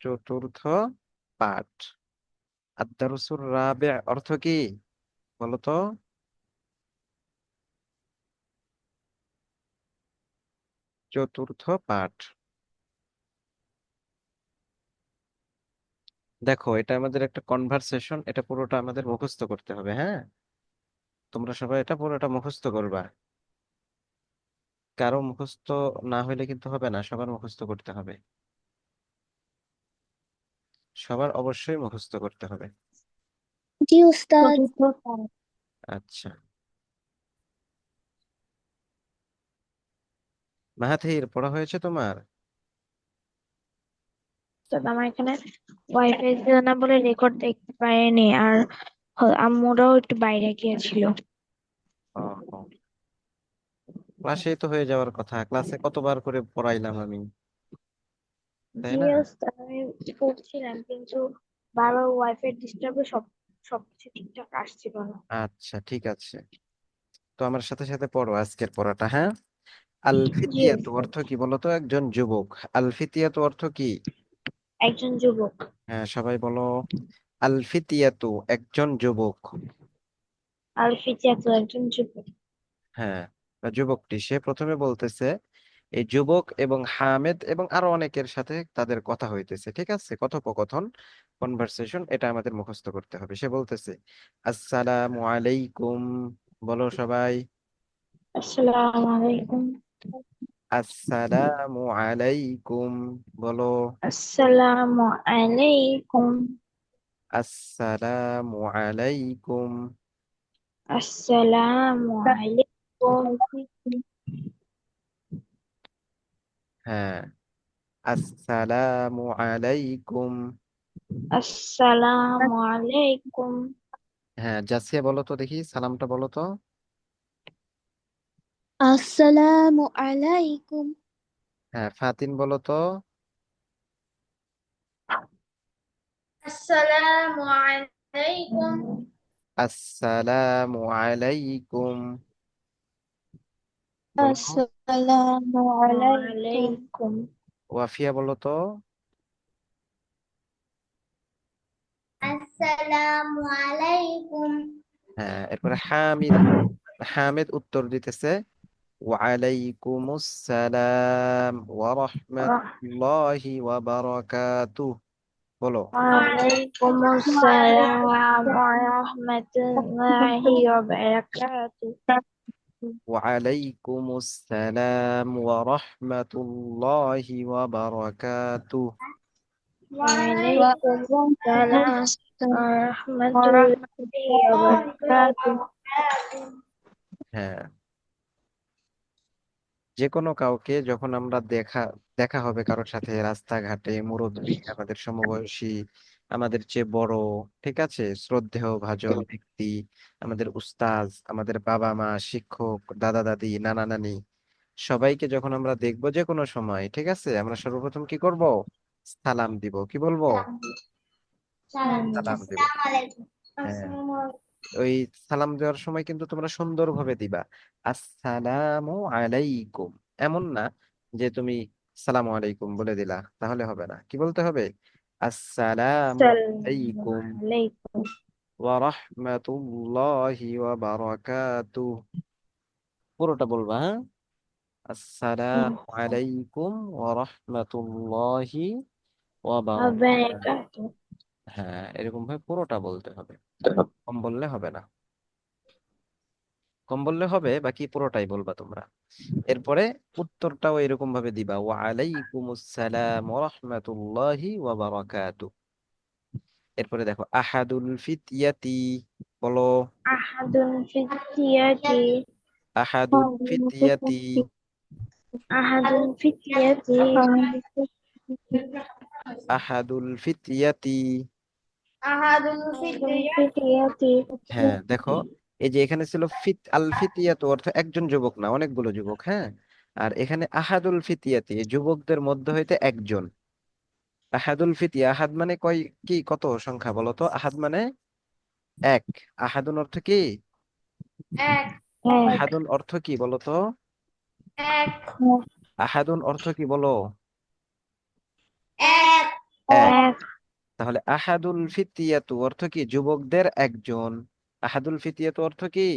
চতুর্থ পাঠ। আদারসুর রাবে অর্থ কি? বলতো চতুর্থ পাঠ। দেখো, এটা আমাদের একটা কনভারসেশন এটা পুরোটা আমাদের মুখস্থ করতে হবে হ্যাঁ? তোমরা সবাই এটা পুরোটা মুখস্থ করবা। কারও মুখস্থ না হইলে কিন্তু হবে না, সবার মুখস্থ করতে হবে। সবার অবশ্যই মুখস্থ করতে হবে। জি উস্তাদ। আচ্ছা। মাহাথির পড়া হয়েছে তোমার? আমার এখানে ওয়াইফাই ছিল না বলে রেকর্ড দেখতে পারিনি আর আম্মুরাও একটু বাইরে গিয়েছিল। ক্লাসেই তো হয়ে যাওয়ার কথা। ক্লাসে কতবার করে পড়াইলাম আমি? তাই না? আমি পড়ছিলাম কিন্তু বারবার ওয়াইফাই ডিস্টার্বে সব সবকিছু ঠিকঠাক আসছিল না। আচ্ছা ঠিক আছে। তো আমার সাথে সাথে পড়ো আজকের পড়াটা হ্যাঁ? আল জি অর্থ কি বলতো? একজন যুবক। আল ফিতিয়াতু অর্থ কি? একজন যুবক। হ্যাঁ সবাই বলো। আল ফিতিয়াতু একজন যুবক। আর ফিতিয়াতু একজন যুবক। হ্যাঁ যুবকটি সে প্রথমে বলতেছে এই যুবক এবং হামেদ এবং আরও অনেকের সাথে তাদের কথা হইতেছে ঠিক আছে? কথোপকথন কনভারসেশন এটা আমাদের মুখস্থ করতে হবে। সে বলতেছে আসসালামু আলাইকুম। বলো সবাই। আসসালামু আলাইকুম। আসসালামু আলাইকুম। বলো। আসসালামু আলাইকুম। আসসালামু আলাইকুম। আসসালামু আলাইকুম। হ্যাঁ আসসালামু আলাইকুম আসসালামু আলাইকুম হ্যাঁ জাসিয়া বলো তো দেখি সালামটা বলো তো। আসসালামু আলাইকুম। হ্যাঁ ফাতিন বলো তো। আসসালামু আলাইকুম। আসসালামু আলাইকুম। বলো আসসালামু আলাইকুম আলাইকুম ওয়াফিয়া বলো তো আসসালামু আলাইকুম হ্যাঁ এরপরে হামিদ হামিদ উত্তর দিতেছে ওয়ালাইকুম আসসালাম ওয়া রাহমাতুল্লাহি ওয়া বারাকাতুহ বলো ওয়ালাইকুম আসসালাম ওয়া রাহমাতুল্লাহি ওয়া বারাকাতুহু ওয়ালাইকুম السلام ورحمة الله وبركاته হ্যাঁ। যে কোনো কাউকে যখন আমরা দেখা দেখা হবে কারোর সাথে রাস্তাঘাটে, মুরব্বী, আমাদের সমবয়সী আমাদের চেয়ে বড় ঠিক আছে? শ্রদ্ধেয় ভাজন ব্যক্তি আমাদের উস্তাজ আমাদের বাবা মা শিক্ষক দাদা দাদি নানা নানি সবাইকে যখন আমরা দেখব যে কোনো সময় ঠিক আছে? আমরা সর্বপ্রথম কি করব? সালাম দিব। কি বলব? সালাম দিব। হ্যাঁ। ওই সালাম দেওয়ার সময় কিন্তু তোমরা সুন্দরভাবে দিবা। আসসালামু আলাইকুম। এমন না যে তুমি সালাম আলাইকুম বলে দিলা তাহলে হবে না। কি বলতে হবে? আসসালামু আলাইকুম আলাইকুম ওয়া রাহমাতুল্লাহি ওয়া বারাকাতুহ পুরোটা বলবা হ্যাঁ? আসসালামু আলাইকুম ওয়া রাহমাতুল্লাহি ওয়া বারাকাতুহু হ্যাঁ এরকম ভাবে পুরোটা বলতে হবে। কম বললে হবে না। কম বললে হবে বাকি পুরোটাই বলবা তোমরা। এরপরে উত্তরটাও এরকম ভাবে দিবা ওয়া আলাইকুম আসসালাম ওয়া রাহমাতুল্লাহি ওয়া বারাকাতু। এরপরে দেখো আহাদুল ফিতয়াতি বলো। আহাদুন ফিতিয়াতি আহাদুল ফিতয়াতি আহাদুন ফিতিয়াতি আহাদুল ফিতয়াতি আহাদুন ফিতিয়াতি হ্যাঁ দেখো এই যে এখানে ছিল ফিত আল ফিতিয়াতু অর্থ একজন যুবক না অনেকগুলো যুবক হ্যাঁ? আর এখানে আহাদুল ফিতিয়াতি যুবকদের মধ্যে হইতে একজন। আহাদুল ফিতিয়া আহাদ মানে কয় কি কত সংখ্যা বলো তো? আহাদ মানে এক। আহাদুন অর্থ কি? এক। আহাদুন অর্থ কি বলো তো? এক। আহাদুন অর্থ কি বলো? এক। তাহলে আহাদুল ফিতিয়াতু অর্থ কি? যুবকদের একজন। আহাদুল ফিতিয়াতু অর্থ কি?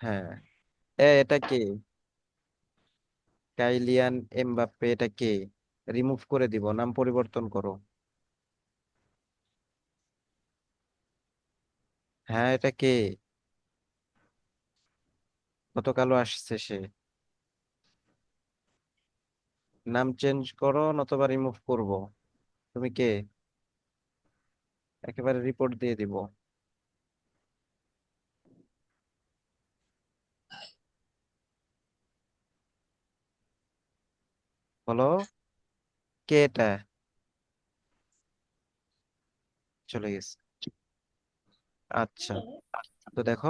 হ্যাঁ। এ এটা কে? কাইলিয়ান এমবাপ্পে এটা কে? রিমুভ করে দিব নাম পরিবর্তন করো। হ্যাঁ এটা কে? কত কালো আসছে সে। নাম চেঞ্জ করো নতুবা রিমুভ করব। তুমি কে? একেবারে রিপোর্ট দিয়ে দিব। বলো কে এটা? চলে গেছে। আচ্ছা তো দেখো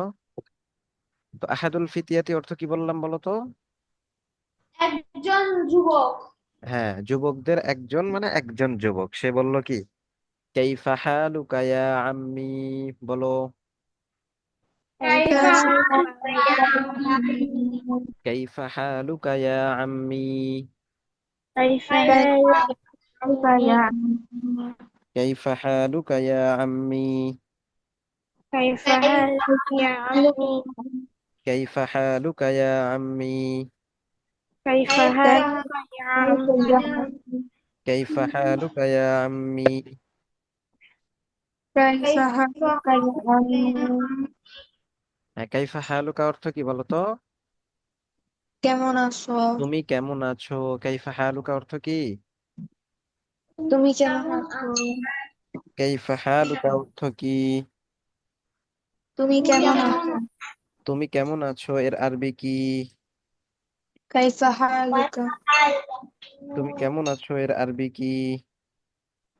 তো আহাদুল ফিতিয়াতি অর্থ কি বললাম বলো তো? একজন যুবক। হ্যাঁ যুবকদের একজন মানে একজন যুবক। সে বলল কি? কাইফা হালুকা ইয়া আম্মি বলো কাইফা হালুকা ইয়া আম্মি কাইফা ইয়া কাইফা হালুকা ইয়া আম্মি কাইফা ইয়া আম্মি কাইফা হালুকা ইয়া আম্মি কাইফা ইয়া আম্মি কাইফা হালুকা ইয়া আম্মি হ্যাঁ কাইফা হালুকা অর্থ কি বলো তো? কেমন আছো? তুমি কেমন আছো? কাইফা হালুকা অর্থ কি? তুমি কেমন আছো? কাইফা হালুকা অর্থ কি? তুমি কেমন আছো? তুমি কেমন আছো? এর আরবি কি? কাইফা হালুকা তুমি কেমন আছো? এর আরবি কি?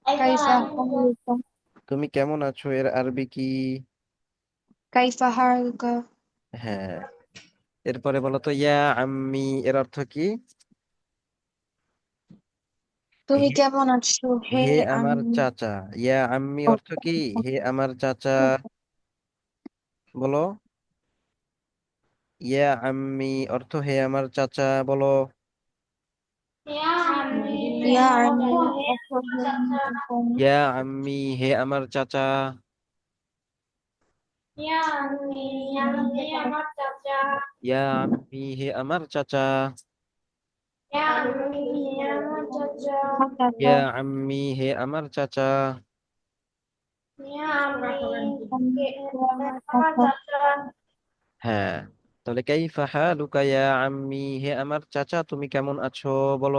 কাইফা হালুকা তুমি কেমন আছো? এর আরবি কি? কাইফা হালুকা হ্যাঁ। এরপরে বলো তো ইয়া আম্মি এর অর্থ কি? তুমি কেমন আছো? হে হে আমার আমি চাচা। ইয়া আম্মি অর্থ কি? হে আমার চাচা। বলো। ইয়া আম্মি অর্থ হে আমার চাচা বলো। ইয়া আমি ইয়া আম্মি হে আমার চাচা ইয়া আম্মি হে আমার চাচা ইয়া আম্মি হে আমার চাচা হ্যাঁ তাহলে কাইফা হালুকা ইয়া আম্মি হে আমার চাচা তুমি কেমন আছো বলো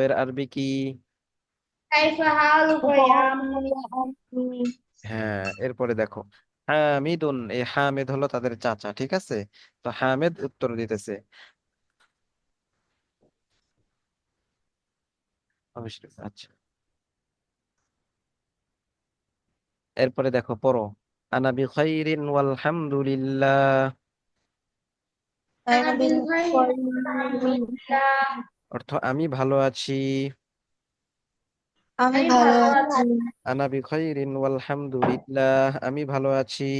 এর আরবি কি? হ্যাঁ এরপরে দেখো। হামিদুন এই হামিদ হলো তাদের চাচা ঠিক আছে? তো হামিদ উত্তর দিতেছে। অবশ্যই আচ্ছা। এরপরে দেখো পড়ো। আনা বিখাইরিন ওয়াল হামদুলিল্লাহ অর্থ আমি ভালো আছি। আমি ভালো আছি। আনা বিখাইরিন ওয়াল হামদুলিল্লাহ আমি ভালো আছি।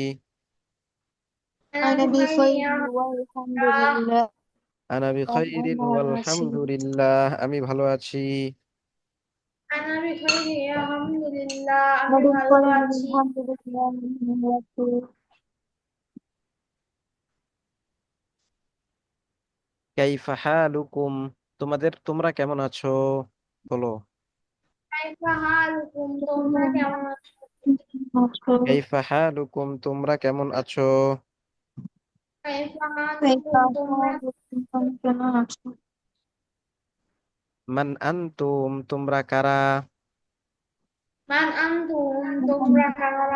আনা বিখাইরিন ওয়ালহামদুলিল্লাহ আনা বিখাইরিন ভালো ওয়াল আছি। হামদুলিল্লাহ আমি ভালো আছি। কাইফা হালুকুম তোমাদের তোমরা কেমন আছো বলো কাইফা হালুকুম তোমরা কেমন আছো মান আনতুম তোমরা কারা মান আনতুম তোমরা কারা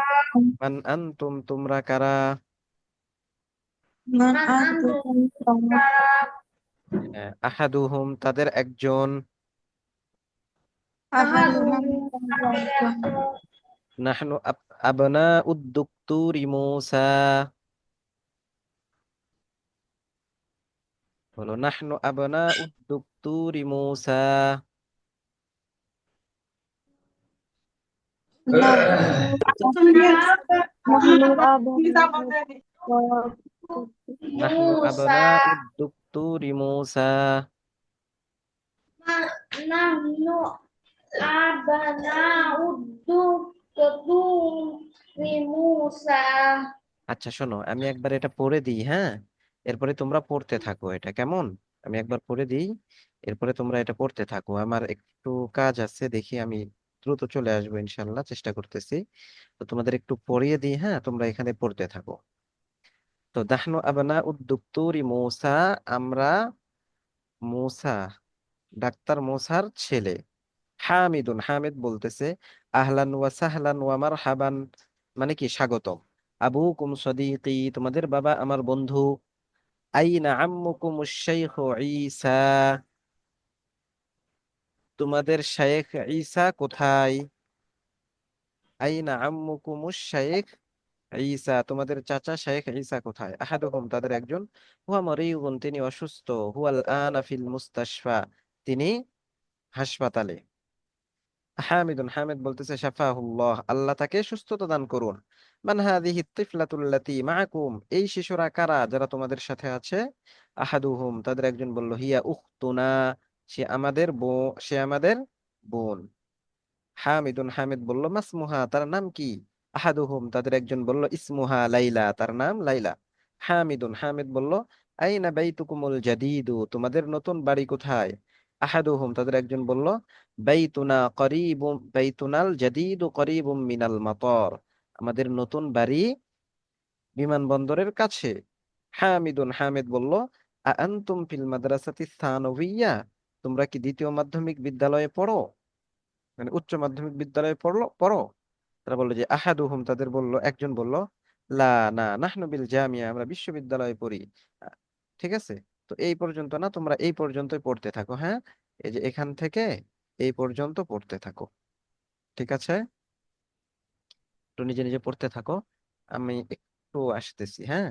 মান আনতুম তোমরা কারা মান মান আহাদুকুম আহ, আহাদুহুম তাদের একজন আহাদুহুম। নাহনু আব- আবনাউদ দুকতুরি মূসা। বলো নাহনু আবনাউদ দুকতুরি মূসা। নাহনু আবনাউদ দুকতুরি Musa Nahnu abna'uddu keturi Musa. আচ্ছা শোনো আমি একবার এটা পড়ে দিই হ্যাঁ? এরপরে তোমরা পড়তে থাকো এটা কেমন? আমি একবার পড়ে দিই এরপরে তোমরা এটা পড়তে থাকো। আমার একটু কাজ আছে দেখি আমি দ্রুত চলে আসব ইনশাল্লাহ চেষ্টা করতেছি। তো তোমাদের একটু পড়িয়ে দিই হ্যাঁ? তোমরা এখানে পড়তে থাকো। তো দাহনু আবনা উদ্দুক্তুরি মূসা, আমরা মূসা, ডাক্তার মূসার ছেলে। হামিদুন, হামিদ বলতেছে, আহলান ওয়া সাহলান ওয়া মারহাবান। মানে কি? স্বাগতম। আবুকুম সদীকি, তোমাদের বাবা আমার বন্ধু। আইনা আম্মুকুম শাইখ ঈসা। তোমাদের শাইখ ঈসা কোথায়? আইনা আম্মুকুম শাইখ ঈসা, তোমাদের চাচা শাইখ ঈসা কোথায়? আহাদুহুম, তাদের একজন। হুয়া মরিয়ুন তিনি অসুস্থ। হুয়াল আনা ফিল মুস্তাশফা, তিনি হাসপাতালে। হামিদুন, হামিদ বলতেছে, শাফাহুল্লাহ, আল্লাহ তাকে সুস্থতা দান করুন। মান হাদিহি তিফলাতুল্লাতি মাআকুম এই শিশুরা কারা যারা তোমাদের সাথে আছে? আহাদুহুম, তাদের একজন বলল, হিয়া উখতুনা, সে আমাদের বোন সে আমাদের বোন। হামিদুন, হামিদ বলল, মাসমুহা, তার নাম কি? আহাদুহুম, তাদের একজন বলল, ইসমুহা লাইলা তার নাম লাইলা। হামিদুন, হামিদ বলল, আইনা বাইতুকুমুল জাদিদু তোমাদের নতুন বাড়ি কোথায়? আহাদুহুম, তাদের একজন বলল, বাইতুনা করিবুম, বাইতুনাল জাদিদু করিবুম মিনাল মাতর আমাদের নতুন বাড়ি বিমানবন্দরের কাছে হামিদুন, হামিদ বলল আনতুম ফিল মাদ্রাসাতি সানাউইয়া তোমরা কি দ্বিতীয় মাধ্যমিক বিদ্যালয়ে পড়ো? মানে উচ্চ মাধ্যমিক বিদ্যালয়ে পড়ল, পড়ো। তারা বলল যে, আহাদুহুম, তাদের বলল, একজন বলল, লা, না, নাহনু বিল জামিয়া, আমরা বিশ্ববিদ্যালয়ে পড়ি। ঠিক আছে? তো এই পর্যন্ত না, তোমরা এই পর্যন্তই পড়তে থাকো হ্যাঁ? এই যে এখান থেকে এই পর্যন্ত পড়তে থাকো। ঠিক আছে? একটু নিজে নিজে পড়তে থাকো। আমি একটু আসতেছি হ্যাঁ?